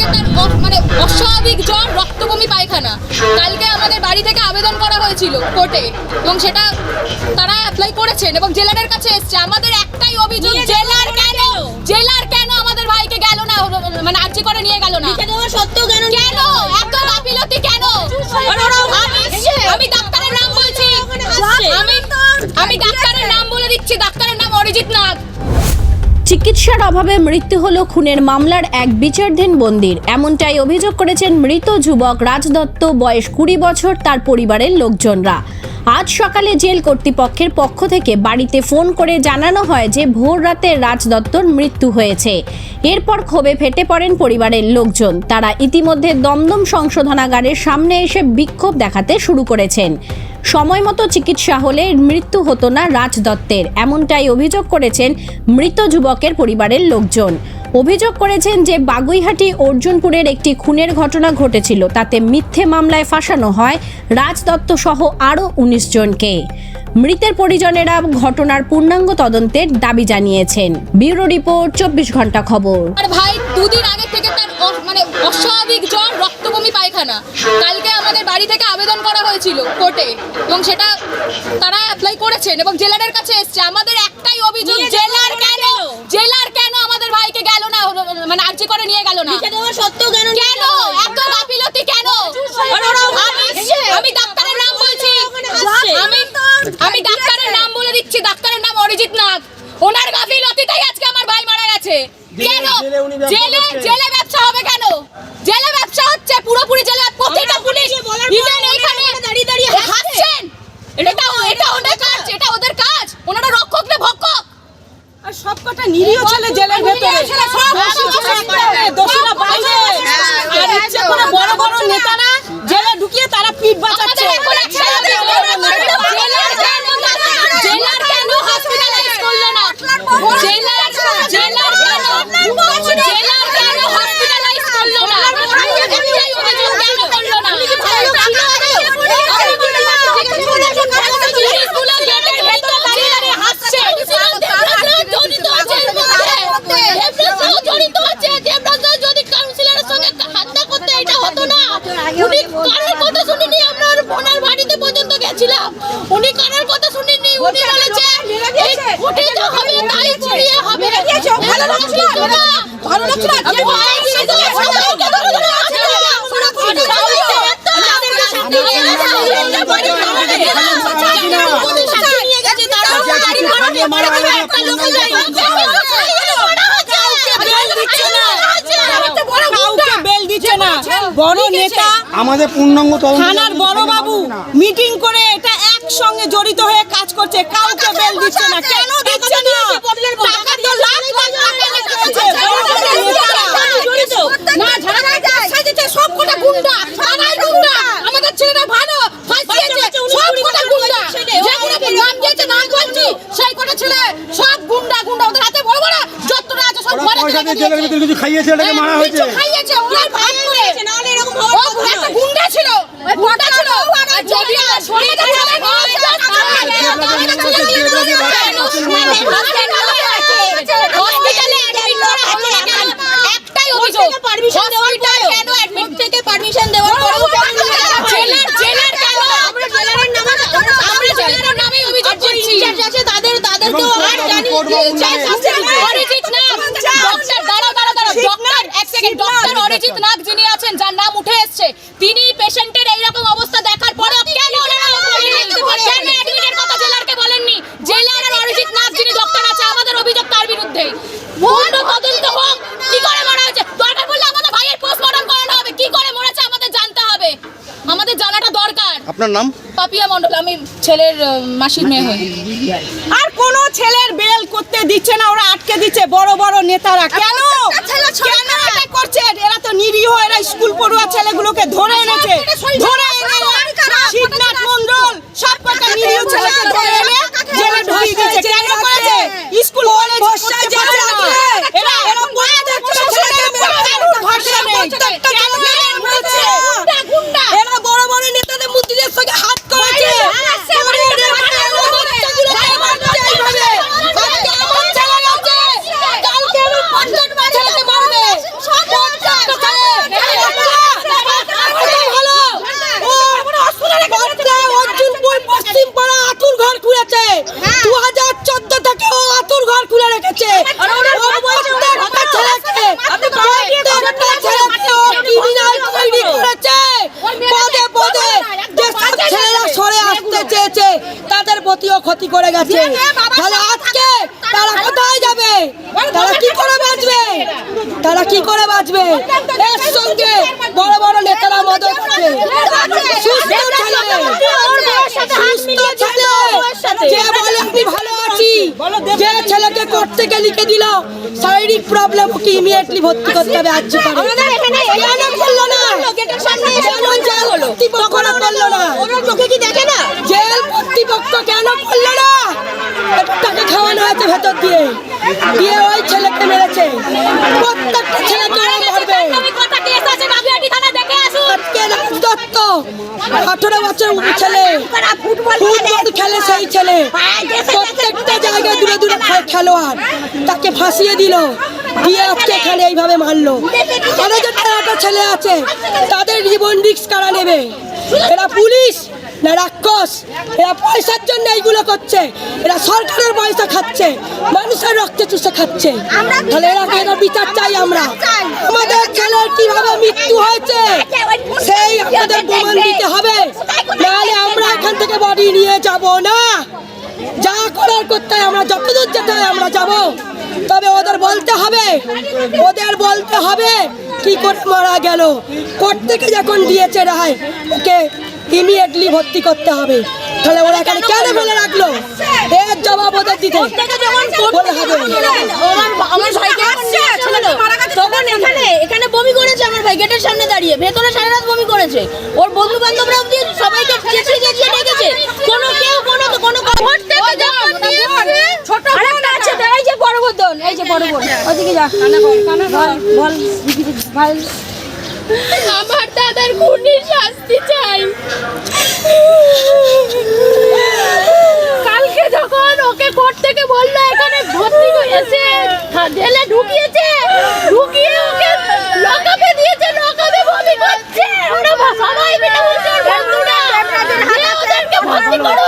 থেকে তার মানে অস্বাভাবিক জ্বর রক্তবমি পায়খানা। কালকে আমাদের বাড়ি থেকে আবেদন করা হয়েছিল কোর্টে এবং সেটা তারা অ্যাপ্লাই করেছেন এবং জেলারের কাছে এসছে। আমাদের একটাই অভিযোগ জেলার কেন জেলার কেন আমাদের ভাইকে গেল না মানে আর্জি করে নিয়ে গেল না? সত্য সত্ত্বেও চিকিৎসার অভাবে মৃত্যু হলো খুনের মামলার এক বিচারধীন বন্দির। এমনটাই অভিযোগ করেছেন মৃত যুবক রাজ দত্ত বয়স কুড়ি বছর, তার পরিবারের লোকজনরা। আজ সকালে জেল কর্তৃপক্ষের পক্ষ থেকে বাড়িতে ফোন করে জানানো হয় যে ভোর রাতে রাজ দত্তর মৃত্যু হয়েছে। এরপর ক্ষোভে ফেটে পড়েন পরিবারের লোকজন। তারা ইতিমধ্যে দমদম সংশোধনাগারের সামনে এসে বিক্ষোভ দেখাতে শুরু করেছেন। সময় মতো চিকিৎসা হলে মৃত্যু হতো না রাজ দত্তের এমনটাই অভিযোগ করেছেন মৃত যুবকের পরিবারের লোকজন। অভিযোগ করেছেন যে বাগুইহাটি অর্জুনপুরের একটি খুনের ঘটনা ঘটেছিল। তাতে মিথ্যে মামলায় ফাঁসানো হয় রাজ দত্ত সহ আরও উনিশ জনকে। মৃতের পরিজনেরা ঘটনার পূর্ণাঙ্গ তদন্তের দাবি জানিয়েছেন। ব্যুরো রিপোর্ট চব্বিশ ঘণ্টা খবর। আর ভাই দুদিন আগে থেকে তার মানে অস্বাভাবিক জ্বর রক্তবমি পায়খানা। কালকে আমাদের বাড়ি থেকে আবেদন করা হয়েছিল কোর্টে এবং সেটা তারা অ্যাপ্লাই করেছেন এবং জেলারের কাছে এসছে। আমাদের একটাই অভিযোগ জেলার কেন কেন? জেলার কেন আমাদের ভাইকে গেল না মানে আর্জি করে নিয়ে গেল না। লিখে দেওয়া সত্ত্বেও কেন কেন? এত গাফিলতি কেন? আমি- আমি ডাক্তারের নাম বলছি। আমি আমি ডাক্তারের নাম বলে দিচ্ছি। ডাক্তারের নাম অরিজিৎ নাথ। ওনার গাফিলতিতেই আজকে আমার ভাই মারা গেছে। কেন? জেলে ব্যবসা জেলে ব্যবসা হবে কেন? জেলে ব্যবসা হচ্ছে পুরোপুরি জেলে। প্রতিটা পুলিশ ইভেন ওরা দাঁড়িয়ে দাঁড়িয়ে হাসছেন। এটা এটা ওদের কাজ। এটা ওদের কাজ। ওনারা রক্ষক না ভক্ষক? আর সবকটা নিরীহ ছেলে জেলের ভেতরে নিরীহ ছেলে সব দোষীরা সব বাইরে, দোষীরা বাইরে আর ইচ্ছে করে বড় বড় নেতারা জেলে ঢুকিয়ে তারা পিঠ বাঁচাচ্ছে আমাদের এখন একটা জেলার কেন জেলার কেন হসপিটালাইজ করল না জেলার জেলার কেন জেলার কেন হসপিটালাইজ করল না একটাই অভিযোগ কেন করল না পুলিশগুলো গেটের ভিতর দাঁড়িয়ে হাসছে দেবরাজরাও জড়িত আছে এর মধ্যে দেবরাজরাও জড়িত আছে দেবরাজরাও যদি কাউন্সিলরের সঙ্গে হাতটা করতে এটা হতো না উনি কারোর কথা শুনিনি আমরা ওর বোনের বাড়িতে পর্যন্ত গেছিলাম উনি কারোর কথা শুনিনি উনি বলেছে কোর্টে যা হবে তাই করিয়ে হবে ভালো লাগছে না ভালো লাগছে না বড় নেতা আমাদের পূর্ণাঙ্গ তদন্ত থানার বড় বাবু মিটিং করে এটা একসঙ্গে জড়িত হয়ে কাজ করছে। কাউকে বেল দিচ্ছে না কেন দিচ্ছে না? টাকা তো লাখ লাখ টাকা লেগেছে নেতারা না ঝাড়া সাজেছে সব কটা গুন্ডা থানায় গুন্ডা। আমাদের ছেলেরা ভালো ফাঁসিয়েছে সব কটা গুন্ডা। যেগুলো নাম দিয়েছে নাম বলছি সেই কটা ছেলে সব গুন্ডা গুন্ডা ওদের হাতে বড় বড় যতটা আছে সব ঘরে দিয়ে জেলের দিয়েছে। কিছু খাইয়েছে এটাকে মারা হ্যাঁ, হয়েছে। খাইয়েছে ওরা ভাগ করে নাহলে এরকম ও হওয়ার কথা একটা নয়। গুন্ডা ছিল গুন্ডা ছিল আর যদি আমার শরীরে চলে হসপিটালে অ্যাডমিট করা হলো না কেন? একটাই অভিযোগ পারমিশন দেওয়ার Hospital পরেও কেন admit কোর্ট থেকে পারমিশন দেওয়ার পরেও কেন নিয়ে যাওয়া হয়নি? জেলার জেলার কেন আমরা জেলারের নামে আমরা জেলার নামে অভিযোগ আর যে করছি ইনচার্জ আছে তাদের তাদেরকেও এবং আর জানি কোর্ট যে বাবু ইনচার্জ মানে- আছে অরিজিৎ নাগ ডক্টর দাঁড়াও দাঁড়াও দাঁড়াও ডক্টর এক সেকেন্ড ডক্টর অরিজিৎ নাগ যিনি আছেন যার নাম উঠে এসেছে তিনি পেশেন্টের এইরকম অবস্থা দেখার পরেও কেন ওনারা বলেননি? কেন অ্যাডমিটের কথা জেলারকে বলেননি জেলার আর অরিজিৎ নাগ যিনি ডক্টর আছে আমাদের অভিযোগ তার বিরুদ্ধে পূর্ণ তদন্ত হোক কি করে মারা হয়েছে দরকার পড়লে আমাদের ভাইয়ের পোস্টমর্টম করানো হবে কি করে মরেছে আমাদের জানতে হবে আমাদের জানাটা দরকার আপনার নাম? পাপিয়া মন্ডল আমি ছেলের মাসির মেয়ে হই। আর কোন ছেলের বেল করতে দিচ্ছে না ওরা আটকে দিচ্ছে বড় বড় নেতারা। কেন? কেন এটা করছে? এরা তো নিরীহ এরা স্কুল পড়ুয়া ছেলেগুলোকে ধরে এনেছে। ধরে এনে শিবনাথ মন্ডল সব কটা নিরীহ ছেলেকে ধরে এনে জেলে ঢুকিয়ে দিচ্ছে কেন করেছে স্কুল কলেজ করতে পারে না এরা এরা বলে দিচ্ছে ছেলেদের কারোর ভরসা নেই কেন এরম হচ্ছে? এরা বড় বড় নেতাদের মন্ত্রীদের সঙ্গে হাত করেছে কালকে আমার ছেলেকে মারবে গেছে। তাহলে আজকে তারা কোথায় যাবে? তারা কি করে বাঁচবে? তারা কি করে বাঁচবে? এর সঙ্গে বড় বড় নেতারা মদত সুস্থ ছেলে। সুস্থ ছেলে। যে বলে আমি ভালো আছি? যে ছেলেকে কোর্ট থেকে লিখে দিল শারীরিক প্রবলেম ইমিডিয়েটলি ভর্তি করতে হবে? আজ কেন করল না? গেটের সামনে এসে কেন করল না। ওরা চোখে কি দেখে না? কেন করল না? তাকে খাওয়ানো হয়েছে ভেতর দিয়ে। দিয়ে ওই ছেলেকে মেরেছে। প্রত্যেকটা ছেলেকে ওরা মারবে। দত্ত আঠারো বছর ছেলে। ফুটবল খেলে সেই ছেলে। প্রত্যেকটা জায়গায় দূরে দূরে খে- খেলোয়াড়। তাকে ফাঁসিয়ে দিল। দিয়ে আজকে এখানে এইভাবে মারলো। আরও যে ছেলে আছে তাদের জীবন রিক্স কারা নেবে? এরা পুলিশ। না রাক্ষস! এরা পয়সার জন্য এইগুলো করছে। এরা সরকারের পয়সা খাচ্ছে। মানুষের রক্তে চুষে খাচ্ছে। তাহলে এরা এরা বিচার চাই আমরা আমাদের ছেলের কীভাবে মৃত্যু হয়েছে? সেই আমাদের প্রমাণ দিতে হবে। নাহলে আমরা এখান থেকে বডি নিয়ে যাব না। যা করার করতে আমরা যতদূর যেতে হয় আমরা যাব। তবে ওদের বলতে হবে। ওদের বলতে হবে কি করে মারা গেল? কোর্ট থেকে যখন দিয়েছে রায়? ওকে ইমিডিয়েটলি ভর্তি করতে হবে। তাহলে ওরা এখানে কেন ফেলে রাখল? এর জবাব ওদের দিতে। বলে হবে। আমার আমার ভাইকে আসছে ছেলেটা তখন এখানে এখানে বমি করেছে আমার ভাই গেটের সামনে দাঁড়িয়ে। ভেতরে সারা রাত বমি করেছে। ওর বন্ধু বান্ধবরা অব্দি সবাইকে চেঁচিয়ে চেঁচিয়ে ডেকেছে। কোনো কেউ কোনো কোনো খবর থেকে যখন দিয়েছে ছোট আরেকটা আছে তো, এই যে বড় বোন এই যে বড় বোন। ওদিকে যা। কানা বল কানা বল। বল ভাই। আমার দাদার খুনির শাস্তি চাই। কালকে যখন ওকে কোর্ট থেকে বলল এখানে ভর্তি হয়েছে ঢেলে ঢুকিয়েছে ঢুকিয়ে ওকে লকাপে দিয়েছে লকাপে বমি করছে। ওরা সবাই মিলে বলছে বন্ধুরা ওদেরকে ভর্তি করুন